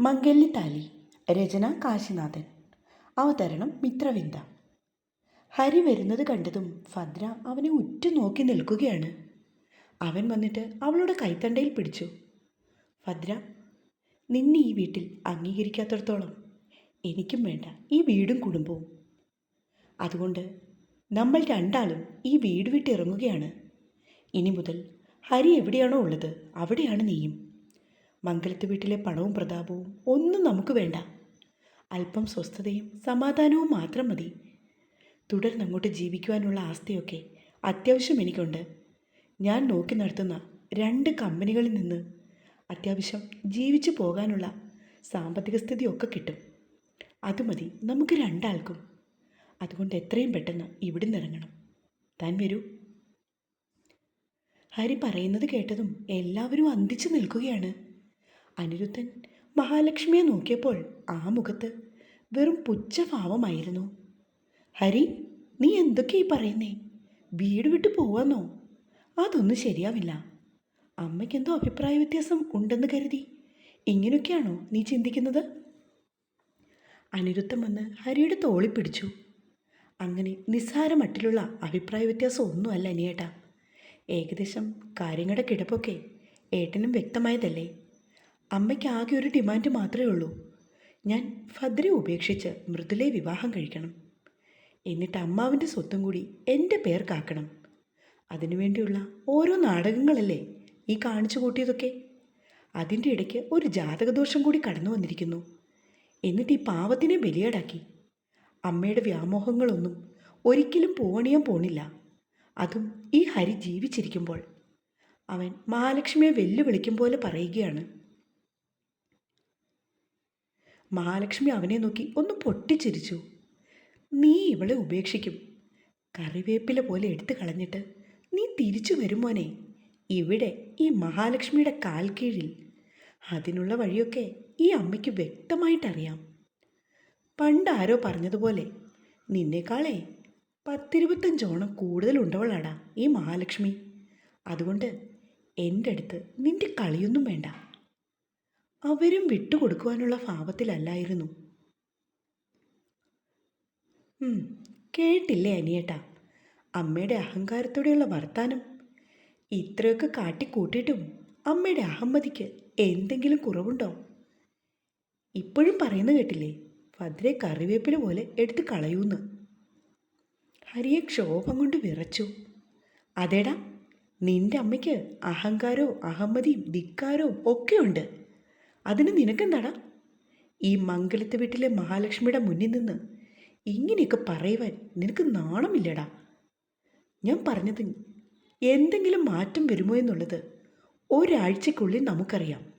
മംഗല്യത്താലി രചന കാശിനാഥൻ. അവതരണം മിത്രവിന്ദ. ഹരി വരുന്നത് കണ്ടതും ഭദ്ര അവനെ ഉറ്റു നോക്കി നിൽക്കുകയാണ്. അവൻ വന്നിട്ട് അവളുടെ കൈത്തണ്ടയിൽ പിടിച്ചു. ഭദ്ര നിന്നെ ഈ വീട്ടിൽ അംഗീകരിക്കാത്തടത്തോളം എനിക്കും വേണ്ട ഈ വീടും കുടുംബവും. അതുകൊണ്ട് നമ്മൾ രണ്ടാളും ഈ വീട് വിട്ടിറങ്ങുകയാണ് ഇനി മുതൽ ഹരി എവിടെയാണോ ഉള്ളത് അവിടെയാണ് നീയും. മംഗലത്ത് വീട്ടിലെ പണവും പ്രതാപവും ഒന്നും നമുക്ക് വേണ്ട. അല്പം സ്വസ്ഥതയും സമാധാനവും മാത്രം മതി. തുടർന്ന് അങ്ങോട്ട് ജീവിക്കുവാനുള്ള ആസ്തിയൊക്കെ അത്യാവശ്യം എനിക്കുണ്ട്. ഞാൻ നോക്കി നടത്തുന്ന രണ്ട് കമ്പനികളിൽ നിന്ന് അത്യാവശ്യം ജീവിച്ചു പോകാനുള്ള സാമ്പത്തിക സ്ഥിതിയൊക്കെ കിട്ടും. അത് മതി നമുക്ക് രണ്ടാൾക്കും. അതുകൊണ്ട് എത്രയും പെട്ടെന്ന് ഇവിടുന്ന് ഇറങ്ങണം. താൻ വരൂ. ഹരി പറയുന്നത് കേട്ടതും എല്ലാവരും അന്തിച്ചു നിൽക്കുകയാണ്. അനിരുദ്ധൻ മഹാലക്ഷ്മിയെ നോക്കിയപ്പോൾ ആ മുഖത്ത് വെറും പുച്ഛഭാവമായിരുന്നു. ഹരി നീ എന്തൊക്കെയാ ഈ പറയുന്നേ? വീട് വിട്ടു പോവാന്നോ? അതൊന്നും ശരിയാവില്ല. അമ്മയ്ക്കെന്തോ അഭിപ്രായ വ്യത്യാസം ഉണ്ടെന്ന് കരുതി. ഇങ്ങനെയൊക്കെയാണോ നീ ചിന്തിക്കുന്നത്? അനിരുദ്ധം വന്ന് ഹരിയുടെ തോളി പിടിച്ചു. അങ്ങനെ നിസ്സാര മട്ടിലുള്ള അഭിപ്രായ വ്യത്യാസം ഒന്നുമല്ല അനിയേട്ടാ. ഏകദേശം കാര്യങ്ങളുടെ കിടപ്പൊക്കെ ഏട്ടനും വ്യക്തമായതല്ലേ? അമ്മയ്ക്ക് ആകെ ഒരു ഡിമാൻഡ് മാത്രമേ ഉള്ളൂ. ഞാൻ ഭദ്രയെ ഉപേക്ഷിച്ച് മൃദുലെ വിവാഹം കഴിക്കണം. എന്നിട്ട് അമ്മാവിന്റെ സ്വത്തും കൂടി എന്റെ പേർക്കാക്കണം. അതിനുവേണ്ടിയുള്ള ഓരോ നാടകങ്ങളല്ലേ ഈ കാണിച്ചു കൂട്ടിയതൊക്കെ? അതിന്റെ ഇടയ്ക്ക് ഒരു ജാതകദോഷം കൂടി കടന്നു വന്നിരിക്കുന്നു. എന്നിട്ട് ഈ പാവത്തിനെ ബലിയേടാക്കി. അമ്മയുടെ വ്യാമോഹങ്ങളൊന്നും ഒരിക്കലും പോണിയാൻ പോണില്ല. അതും ഈ ഹരി ജീവിച്ചിരിക്കുമ്പോൾ. അവൻ മഹാലക്ഷ്മിയെ വെല്ലുവിളിക്കും പോലെ പറയുകയാണ്. മഹാലക്ഷ്മി അവനെ നോക്കി ഒന്ന് പൊട്ടിച്ചിരിച്ചു. നീ ഇവളെ ഉപേക്ഷിക്കും. കറിവേപ്പില പോലെ എടുത്തു കളഞ്ഞിട്ട് നീ തിരിച്ചു വരുമോനെ ഇവിടെ ഈ മഹാലക്ഷ്മിയുടെ കാൽ കീഴിൽ അതിനുള്ള വഴിയൊക്കെ ഈ അമ്മയ്ക്ക് വ്യക്തമായിട്ടറിയാം. പണ്ട് ആരോ പറഞ്ഞതുപോലെ നിന്നേക്കാളേ പത്തിരുപത്തഞ്ചോണം കൂടുതലുണ്ടവളാടാ ഈ മഹാലക്ഷ്മി. അതുകൊണ്ട് എന്റെ അടുത്ത് നിന്റെ കളിയൊന്നും വേണ്ട. അവരും വിട്ടുകൊടുക്കുവാനുള്ള ഭാവത്തിലല്ലായിരുന്നു. കേട്ടില്ലേ അനിയേട്ടാ? അമ്മയുടെ അഹങ്കാരത്തോടെയുള്ള വർത്താനം. ഇത്രയൊക്കെ കാട്ടിക്കൂട്ടിയിട്ടും അമ്മയുടെ അഹമ്മതിക്ക് എന്തെങ്കിലും കുറവുണ്ടോ? ഇപ്പോഴും പറയുന്ന കേട്ടില്ലേ? ഭദ്രയെ കറിവേപ്പില പോലെ എടുത്ത് കളയൂന്ന്. ഹരിയെ ക്ഷോഭം കൊണ്ട് വിറച്ചു. അതേടാ നിന്റെ അമ്മയ്ക്ക് അഹങ്കാരവും അഹമ്മതിയും ധിക്കാരവും ഒക്കെ ഉണ്ട് അതിന് നിനക്കെന്താടാ? ഈ മംഗളത്തെ വീട്ടിലെ മഹാലക്ഷ്മിയുടെ മുന്നിൽ നിന്ന് ഇങ്ങനെയൊക്കെ പറയുവാൻ നിനക്ക് നാണമില്ലടാ. ഞാൻ പറഞ്ഞത് എന്തെങ്കിലും മാറ്റം വരുമോ എന്നുള്ളത് ഒരാഴ്ചക്കുള്ളിൽ നമുക്കറിയാം.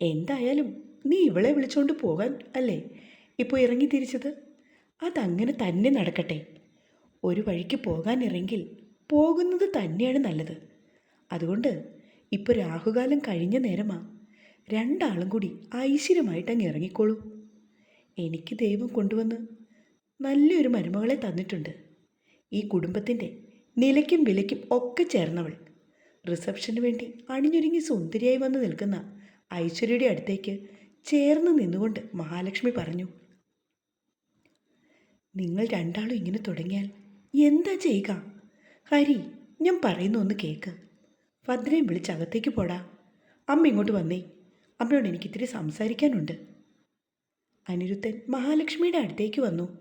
എന്തായാലും നീ ഇവളെ വിളിച്ചുകൊണ്ട് പോകാൻ അല്ലേ? ഇപ്പോൾ ഇറങ്ങി തിരിച്ചത്? അതങ്ങനെ തന്നെ നടക്കട്ടെ. ഒരു വഴിക്ക് പോകാൻ ഇറങ്ങിൽ പോകുന്നത് തന്നെയാണ് നല്ലത്. അതുകൊണ്ട് ഇപ്പോൾ രാഹുകാലം കഴിഞ്ഞ നേരമാ രണ്ടാളും കൂടി ഐശ്വര്യമായിട്ട് അങ്ങ് ഇറങ്ങിക്കോളൂ. എനിക്ക് ദൈവം കൊണ്ടുവന്ന് നല്ലൊരു മരുമകളെ തന്നിട്ടുണ്ട്. ഈ കുടുംബത്തിന്റെ നിലയ്ക്കും വിലയ്ക്കും ഒക്കെ ചേർന്നവൾ റിസപ്ഷന് വേണ്ടി അണിഞ്ഞൊരുങ്ങി സുന്ദരിയായി വന്ന് നിൽക്കുന്ന ഐശ്വര്യയുടെ അടുത്തേക്ക് ചേർന്ന് നിന്നുകൊണ്ട് മഹാലക്ഷ്മി പറഞ്ഞു നിങ്ങൾ രണ്ടാളും ഇങ്ങനെ തുടങ്ങിയാൽ എന്താ ചെയ്യുക? ഹരി ഞാൻ പറയുന്ന ഒന്ന് കേക്ക്. ഭദ്രയും വിളിച്ച് അകത്തേക്ക് പോടാ. അമ്മ ഇങ്ങോട്ട് വന്നേ. അമ്മയോട് എനിക്കിത്തിരി സംസാരിക്കാനുണ്ട്. അനിരുദ്ധൻ മഹാലക്ഷ്മിയുടെ അടുത്തേക്ക് വന്നു.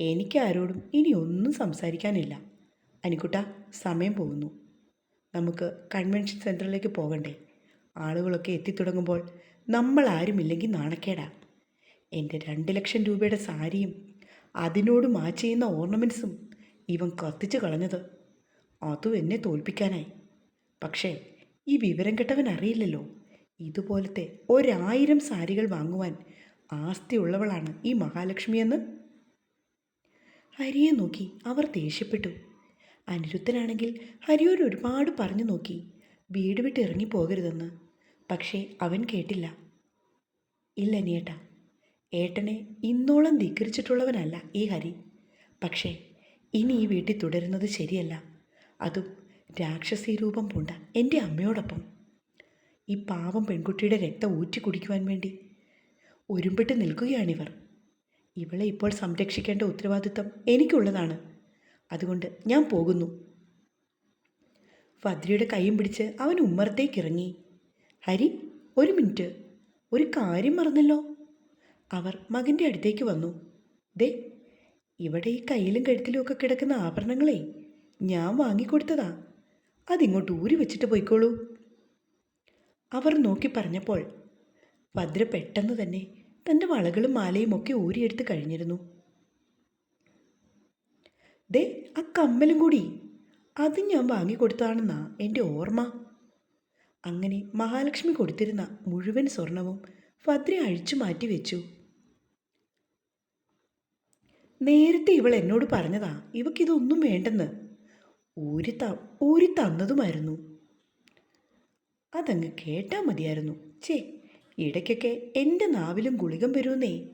എനിക്കാരോടും ഇനി ഒന്നും സംസാരിക്കാനില്ല. അനിക്കുട്ട സമയം പോകുന്നു. നമുക്ക് കൺവെൻഷൻ സെന്ററിലേക്ക് പോകണ്ടേ? ആളുകളൊക്കെ എത്തിത്തുടങ്ങുമ്പോൾ നമ്മൾ ആരുമില്ലെങ്കിൽ നാണക്കേടാ. എന്റെ രണ്ട് ലക്ഷം രൂപയുടെ സാരിയും അതിനോട് മാച്ച് ചെയ്യുന്ന ഓർണമെന്റ്സും ഇവൻ കത്തിച്ച് കളഞ്ഞത്. അതും എന്നെ തോൽപ്പിക്കാനായി. പക്ഷേ ഈ വിവരം കെട്ടവൻ അറിയില്ലല്ലോ. ഇതുപോലത്തെ ഒരായിരം സാരികൾ വാങ്ങുവാൻ ആസ്തിയുള്ളവളാണ് ഈ മഹാലക്ഷ്മിയെന്ന്? ഹരിയെ നോക്കി അവർ ദേഷ്യപ്പെട്ടു. അനിരുദ്ധനാണെങ്കിൽ ഹരിയോട് ഒരുപാട് പറഞ്ഞു നോക്കി. വീട് വിട്ട് ഇറങ്ങിപ്പോകരുതെന്ന് പക്ഷേ അവൻ കേട്ടില്ല. ഇല്ല നീയേട്ടാ ഏട്ടനെ ഇന്നോളം ധിക്കരിച്ചിട്ടുള്ളവനല്ല ഈ ഹരി. പക്ഷേ ഇനി ഈ വീട്ടിൽ തുടരുന്നത് ശരിയല്ല. അതും രാക്ഷസി രൂപം പൂണ്ട എന്റെ അമ്മയോടൊപ്പം. ഈ പാവം പെൺകുട്ടിയുടെ രക്തം ഊറ്റി കുടിക്കുവാൻ വേണ്ടി. ഒരുമ്പിട്ട് നിൽക്കുകയാണിവർ. ഇവളെ ഇപ്പോൾ സംരക്ഷിക്കേണ്ട ഉത്തരവാദിത്തം എനിക്കുള്ളതാണ്. അതുകൊണ്ട് ഞാൻ പോകുന്നു. ഭദ്രയുടെ കൈയും പിടിച്ച് അവൻ ഉമ്മറത്തേക്ക് ഇറങ്ങി. ഹരി ഒരു മിനിറ്റ്. ഒരു കാര്യം മറന്നല്ലോ. അവർ മകന്റെ അടുത്തേക്ക് വന്നു. ദേ ഇവിടെ ഈ കയ്യിലും കഴുത്തിലും ഒക്കെ കിടക്കുന്ന ആഭരണങ്ങളെ ഞാൻ വാങ്ങിക്കൊടുത്തതാ. അതിങ്ങോട്ട് ഊരി വെച്ചിട്ട് പോയിക്കോളൂ. അവർ നോക്കി പറഞ്ഞപ്പോൾ ഭദ്ര പെട്ടെന്ന് തന്നെ തന്റെ വളകളും മാലയും ഒക്കെ ഊരിയെടുത്ത് കഴിഞ്ഞിരുന്നു. ദേ ആ കമ്മലും കൂടി. അത് ഞാൻ വാങ്ങിക്കൊടുത്താണെന്നാ എന്റെ ഓർമ്മ. അങ്ങനെ മഹാലക്ഷ്മി കൊടുത്തിരുന്ന മുഴുവൻ സ്വർണവും ഭദ്ര അഴിച്ചു മാറ്റി വെച്ചു. നേരത്തെ ഇവൾ എന്നോട് പറഞ്ഞതാ ഇവക്കിതൊന്നും വേണ്ടെന്ന്. ഊരി ത ഊരി തന്നതുമായിരുന്നു. അതങ്ങ് കേട്ടാൽ മതിയായിരുന്നു. ചേ ഇടയ്ക്കൊക്കെ എന്റെ നാവിലും ഗുളികം വരുമെന്നേ.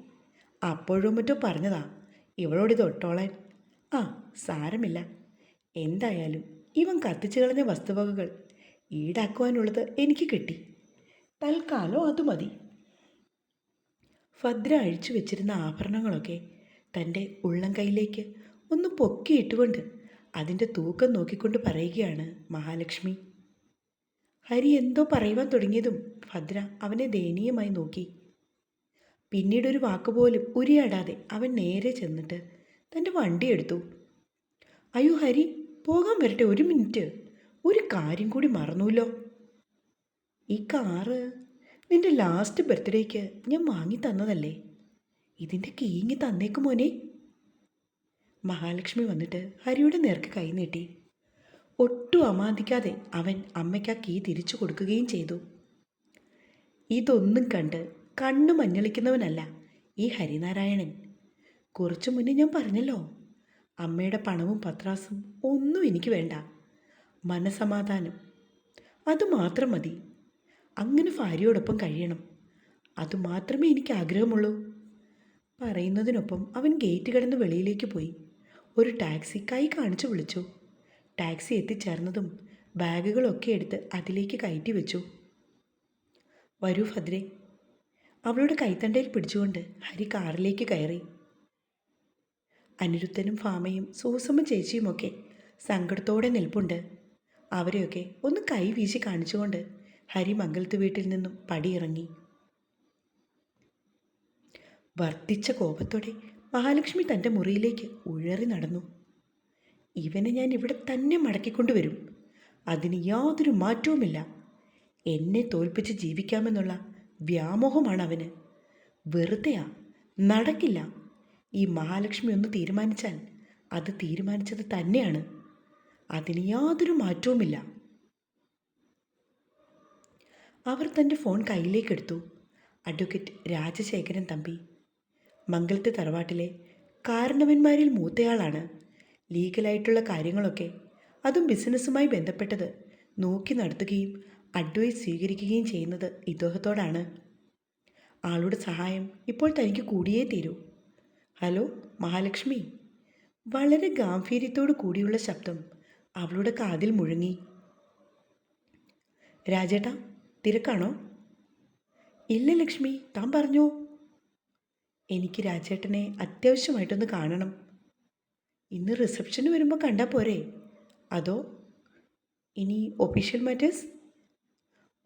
അപ്പോഴും മറ്റോ പറഞ്ഞതാ. ഇവളോട് തൊട്ടോളാൻ ആ സാരമില്ല. എന്തായാലും ഇവൻ കത്തിച്ചു കളഞ്ഞ വസ്തുവകകൾ ഈടാക്കുവാനുള്ളത് എനിക്ക് കിട്ടി. തൽക്കാലം അത് മതി. ഭദ്ര അഴിച്ചു വെച്ചിരുന്ന ആഭരണങ്ങളൊക്കെ തന്റെ ഉള്ളം കൈയിലേക്ക് ഒന്ന് പൊക്കിയിട്ടുകൊണ്ട് അതിന്റെ തൂക്കം നോക്കിക്കൊണ്ട് പറയുകയാണ് മഹാലക്ഷ്മി. ഹരി എന്തോ പറയുവാൻ തുടങ്ങിയതും ഭദ്ര അവനെ ദയനീയമായി നോക്കി. പിന്നീടൊരു വാക്കുപോലും ഉരിയാടാതെ അവൻ നേരെ ചെന്നിട്ട് തന്റെ വണ്ടി എടുത്തു. അയ്യോ ഹരി പോകാൻ വരട്ടെ ഒരു മിനിറ്റ്. ഒരു കാര്യം കൂടി മറന്നുല്ലോ ഈ കാറ് നിന്റെ ലാസ്റ്റ് ബർത്ത്ഡേക്ക് ഞാൻ വാങ്ങി തന്നതല്ലേ? ഇതിന്റെ കീങ്ങി തന്നേക്ക് മോനെ. മഹാലക്ഷ്മി വന്നിട്ട് ഹരിയുടെ നേർക്ക് കൈ നീട്ടി. ഒട്ടും അമാന്തിക്കാതെ അവൻ അമ്മയ്ക്ക് ആ കീ തിരിച്ചു കൊടുക്കുകയും ചെയ്തു. ഇതൊന്നും കണ്ട് കണ്ണു മഞ്ഞളിക്കുന്നവനല്ല ഈ ഹരിനാരായണൻ. കുറച്ചു മുന്നേ ഞാൻ പറഞ്ഞല്ലോ അമ്മയുടെ പണവും പത്രാസും ഒന്നും എനിക്ക് വേണ്ട മനസമാധാനം. അതുമാത്രം മതി. അങ്ങനെ ഭാര്യയോടൊപ്പം കഴിയണം. അതുമാത്രമേ എനിക്ക് ആഗ്രഹമുള്ളൂ. പറയുന്നതിനൊപ്പം അവൻ ഗേറ്റ് കടന്ന് വെളിയിലേക്ക് പോയി. ഒരു ടാക്സി കൈ കാണിച്ചു വിളിച്ചു. ടാക്സി എത്തിച്ചേർന്നതും ബാഗുകളൊക്കെ എടുത്ത് അതിലേക്ക് കയറ്റി വെച്ചു. വരൂ ഭദ്രെ. അവളുടെ കൈത്തണ്ടയിൽ പിടിച്ചുകൊണ്ട് ഹരി കാറിലേക്ക് കയറി. അനിരുദ്ധനും ഫാമയും സൂസമ്മ ചേച്ചിയുമൊക്കെ സങ്കടത്തോടെ നിൽപ്പുണ്ട്. അവരെയൊക്കെ ഒന്ന് കൈ വീശി കാണിച്ചുകൊണ്ട് ഹരി മംഗലത്ത് വീട്ടിൽ നിന്നും പടിയിറങ്ങി. വർദ്ധിച്ച കോപത്തോടെ മഹാലക്ഷ്മി തന്റെ മുറിയിലേക്ക് ഉഴറി നടന്നു. ഇവനെ ഞാൻ ഇവിടെ തന്നെ മടക്കിക്കൊണ്ടുവരും. അതിന് യാതൊരു മാറ്റവുമില്ല. എന്നെ തോൽപ്പിച്ച് ജീവിക്കാമെന്നുള്ള വ്യാമോഹമാണ് അവന്. വെറുതെയാ നടക്കില്ല. ഈ മഹാലക്ഷ്മി ഒന്ന് തീരുമാനിച്ചാൽ അത് തീരുമാനിച്ചത് തന്നെയാണ്. അതിന് യാതൊരു മാറ്റവുമില്ല. അവർ തന്റെ ഫോൺ കയ്യിലേക്കെടുത്തു. അഡ്വക്കേറ്റ് രാജശേഖരൻ തമ്പി. മംഗലത്തെ തറവാട്ടിലെ കാരണവന്മാരിൽ മൂത്തയാളാണ്. ലീഗലായിട്ടുള്ള കാര്യങ്ങളൊക്കെ അതും ബിസിനസ്സുമായി ബന്ധപ്പെട്ടത് നോക്കി നടത്തുകയും അഡ്വൈസ് സ്വീകരിക്കുകയും ചെയ്യുന്നത് ഇദ്ദേഹത്തോടാണ്. ആളുടെ സഹായം ഇപ്പോൾ തനിക്ക് കൂടിയേ തീരൂ. ഹലോ മഹാലക്ഷ്മി. വളരെ ഗാംഭീര്യത്തോടു കൂടിയുള്ള ശബ്ദം അവളുടെ കാതിൽ മുഴങ്ങി. രാജേട്ടാ തിരക്കാണോ? ഇല്ല ലക്ഷ്മി താൻ പറഞ്ഞോ? എനിക്ക് രാജേട്ടനെ അത്യാവശ്യമായിട്ടൊന്ന് കാണണം. ഇന്ന് റിസപ്ഷന് വരുമ്പോൾ കണ്ടാൽ പോരെ. അതോ ഇനി ഒഫീഷ്യൽ മാറ്റേഴ്സ്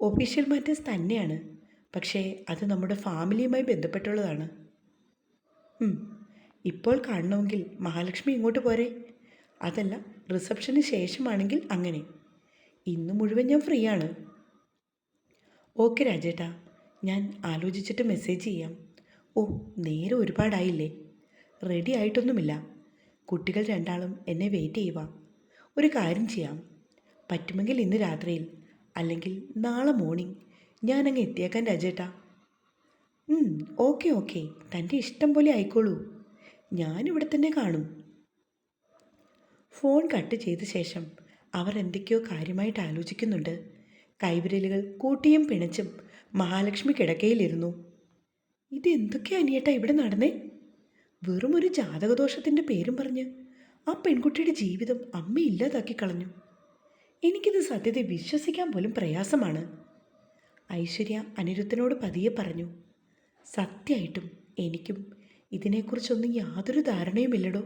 ഒഫീഷ്യൽ മാറ്റേഴ്സ് തന്നെയാണ്. പക്ഷേ അത് നമ്മുടെ ഫാമിലിയുമായി ബന്ധപ്പെട്ടുള്ളതാണ്. ഇപ്പോൾ കാണണമെങ്കിൽ മഹാലക്ഷ്മി ഇങ്ങോട്ട് പോരെ. അതല്ല റിസപ്ഷന് ശേഷമാണെങ്കിൽ അങ്ങനെ. ഇന്ന് മുഴുവൻ ഞാൻ ഫ്രീ ആണ് ഓക്കെ രാജേട്ടാ ഞാൻ ആലോചിച്ചിട്ട് മെസ്സേജ് ചെയ്യാം. ഓ നേരെ ഒരുപാടായില്ലേ. റെഡി ആയിട്ടൊന്നുമില്ല. കുട്ടികൾ രണ്ടാളും എന്നെ വെയിറ്റ് ചെയ്യുക. ഒരു കാര്യം ചെയ്യാം. പറ്റുമെങ്കിൽ ഇന്ന് രാത്രിയിൽ അല്ലെങ്കിൽ നാളെ മോർണിംഗ് ഞാനങ്ങ് എത്തിയേക്കാൻ രാജേട്ടാ. ഓക്കെ ഓക്കെ തന്റെ ഇഷ്ടം പോലെ ആയിക്കോളൂ. ഞാനിവിടെ തന്നെ കാണും. ഫോൺ കട്ട് ചെയ്ത ശേഷം അവർ എന്തൊക്കെയോ കാര്യമായിട്ട് ആലോചിക്കുന്നുണ്ട്. കൈവിരലുകൾ കൂട്ടിയും പിണച്ചും മഹാലക്ഷ്മി കിടക്കയിലിരുന്നു. ഇത് എന്തൊക്കെയാണ് ഇവിടെ നടന്നേ? വെറും ഒരു ജാതകദോഷത്തിന്റെ പേരും പറഞ്ഞ് ആ പെൺകുട്ടിയുടെ ജീവിതം അമ്മ ഇല്ലാതാക്കി കളഞ്ഞു. എനിക്കിത് സത്യത്തെ വിശ്വസിക്കാൻ പോലും പ്രയാസമാണ്. ഐശ്വര്യ അനിരുദ്ധനോട് പതിയെ പറഞ്ഞു സത്യമായിട്ടും എനിക്കും ഇതിനെക്കുറിച്ചൊന്നും യാതൊരു ധാരണയുമില്ലടോ.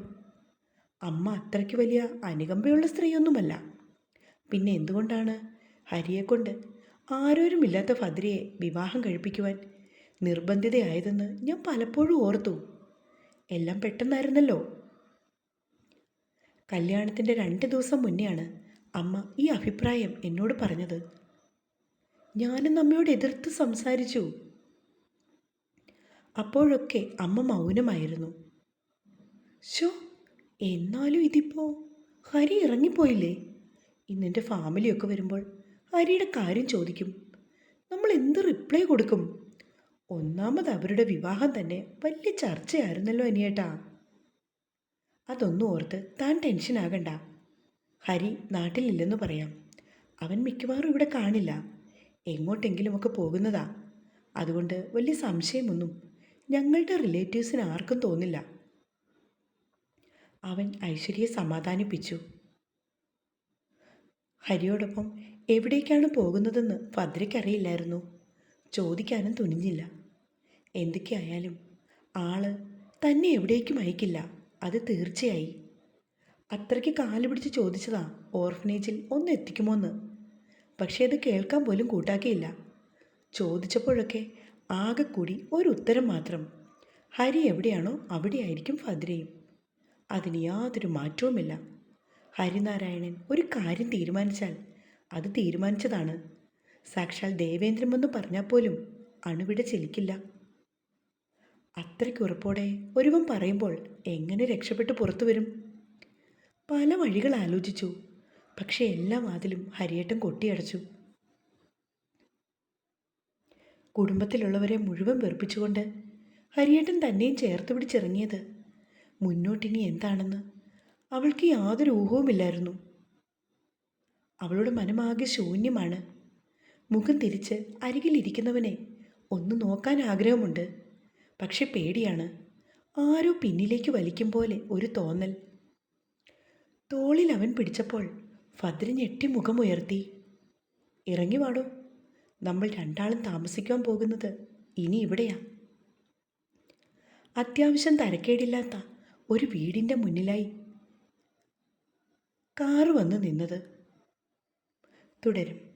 അമ്മ അത്രയ്ക്ക് വലിയ അനുകമ്പയുള്ള സ്ത്രീയൊന്നുമല്ല. പിന്നെ എന്തുകൊണ്ടാണ് ഹരിയെക്കൊണ്ട് ആരോരുമില്ലാത്ത ഭദ്രയെ വിവാഹം കഴിപ്പിക്കുവാൻ നിർബന്ധിതയായതെന്ന് ഞാൻ പലപ്പോഴും ഓർത്തു. എല്ലാം പെട്ടെന്നായിരുന്നല്ലോ. കല്യാണത്തിന്റെ രണ്ട് ദിവസം മുന്നെയാണ് അമ്മ ഈ അഭിപ്രായം എന്നോട് പറഞ്ഞത്. ഞാനും അമ്മയോട് എതിർത്ത് സംസാരിച്ചു. അപ്പോഴൊക്കെ അമ്മ മൗനമായിരുന്നു. ഷോ എന്നാലും ഇതിപ്പോ ഹരി ഇറങ്ങിപ്പോയില്ലേ? ഇന്നെന്റെ ഫാമിലിയൊക്കെ വരുമ്പോൾ ഹരിയുടെ കാര്യം ചോദിക്കും. നമ്മൾ എന്ത് റിപ്ലൈ കൊടുക്കും? ഒന്നാമത് അവരുടെ വിവാഹം തന്നെ വലിയ ചർച്ചയായിരുന്നല്ലോ അനിയേട്ടാ. അതൊന്നും ഓർത്ത് താൻ ടെൻഷനാകണ്ട ഹരി നാട്ടിലില്ലെന്ന് പറയാം. അവൻ മിക്കവാറും ഇവിടെ കാണില്ല. എങ്ങോട്ടെങ്കിലുമൊക്കെ പോകുന്നതാ. അതുകൊണ്ട് വലിയ സംശയമൊന്നും ഞങ്ങളുടെ റിലേറ്റീവ്സിന് ആർക്കും തോന്നില്ല. അവൻ ഐശ്വര്യയെ സമാധാനിപ്പിച്ചു. ഹരിയോടൊപ്പം എവിടേക്കാണ് പോകുന്നതെന്ന് ഭദ്രയ്ക്കറിയില്ലായിരുന്നു. ചോദിക്കാനും തുനിഞ്ഞില്ല. എന്തൊക്കെയായാലും ആൾ തന്നെ എവിടേക്കും അയക്കില്ല. അത് തീർച്ചയായി. അത്രയ്ക്ക് കാൽ പിടിച്ച് ചോദിച്ചതാ ഓർഫനേജിൽ ഒന്ന് എത്തിക്കുമോന്ന്. പക്ഷേ അത് കേൾക്കാൻ പോലും കൂട്ടാക്കിയില്ല. ചോദിച്ചപ്പോഴൊക്കെ ആകെ കൂടി ഒരു ഉത്തരം മാത്രം. ഹരി എവിടെയാണോ അവിടെയായിരിക്കും ഫദ്രയും. അതിന് യാതൊരു മാറ്റവുമില്ല. ഹരിനാരായണൻ ഒരു കാര്യം തീരുമാനിച്ചാൽ അത് തീരുമാനിച്ചതാണ്. സാക്ഷാൽ ദേവേന്ദ്രമെന്ന് പറഞ്ഞാൽ പോലും അണുവിടെ ചെലിക്കില്ല. അത്രയ്ക്ക് ഉറപ്പോടെ ഒരുവൻ പറയുമ്പോൾ എങ്ങനെ രക്ഷപ്പെട്ട് പുറത്തു വരും? പല വഴികൾ ആലോചിച്ചു. പക്ഷേ എല്ലാ വാതിലും ഹരിയേട്ടൻ കൊട്ടിയടച്ചു. കുടുംബത്തിലുള്ളവരെ മുഴുവൻ വെറുപ്പിച്ചുകൊണ്ട് ഹരിയേട്ടൻ തന്നെയും ചേർത്ത് പിടിച്ചിറങ്ങിയത്. മുന്നോട്ടിനി എന്താണെന്ന് അവൾക്ക് യാതൊരു ഊഹവുമില്ലായിരുന്നു. അവളുടെ മനമാകെ ശൂന്യമാണ്. മുഖം തിരിച്ച് അരികിലിരിക്കുന്നവനെ ഒന്ന് നോക്കാൻ ആഗ്രഹമുണ്ട്. പക്ഷെ പേടിയാണ്. ആരോ പിന്നിലേക്ക് വലിക്കും പോലെ ഒരു തോന്നൽ. തോളിൽ അവൻ പിടിച്ചപ്പോൾ ഭദ്ര ഞെട്ടി മുഖമുയർത്തി ഇറങ്ങി വാടോ. നമ്മൾ രണ്ടാളും താമസിക്കാൻ പോകുന്നത് ഇനി ഇവിടെയാ. അത്യാവശ്യം തരക്കേടില്ലാത്ത ഒരു വീടിന്റെ മുന്നിലായി കാറ് വന്ന് നിന്നത്. തുടരും.